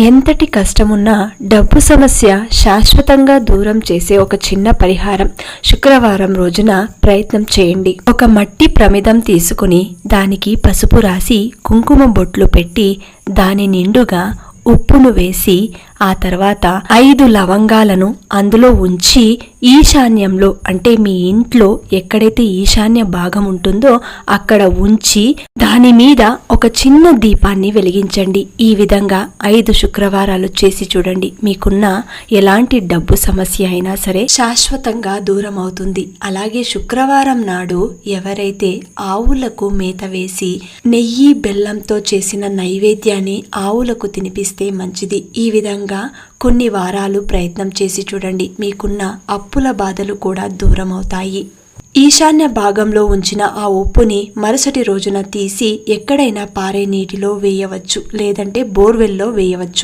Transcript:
ఎంతటి కష్టమున్నా డబ్బు సమస్య శాశ్వతంగా దూరం చేసే ఒక చిన్న పరిహారం శుక్రవారం రోజున ప్రయత్నం చేయండి. ఒక మట్టి ప్రమిదం తీసుకుని దానికి పసుపు రాసి కుంకుమ బొట్లు పెట్టి దాని నిండుగా ఉప్పును వేసి ఆ తర్వాత ఐదు లవంగాలను అందులో ఉంచి ఈశాన్యంలో అంటే మీ ఇంట్లో ఎక్కడైతే ఈశాన్య భాగం ఉంటుందో అక్కడ ఉంచి దాని మీద ఒక చిన్న దీపాన్ని వెలిగించండి. ఈ విధంగా ఐదు శుక్రవారాలు చేసి చూడండి. మీకున్న ఎలాంటి డబ్బు సమస్య అయినా సరే శాశ్వతంగా దూరం అవుతుంది. అలాగే శుక్రవారం నాడు ఎవరైతే ఆవులకు మేత వేసి నెయ్యి బెల్లంతో చేసిన నైవేద్యాన్ని ఆవులకు తినిపిస్తే మంచిది. ఈ విధంగా కొన్ని వారాలు ప్రయత్నం చేసి చూడండి. మీకున్న అప్పుల బాధలు కూడా దూరం అవుతాయి ఈశాన్య భాగంలో ఉంచిన ఆ ఉప్పుని మరుసటి రోజున తీసి ఎక్కడైనా పారే నీటిలో వేయవచ్చు లేదంటే బోర్వెల్లో వేయవచ్చు.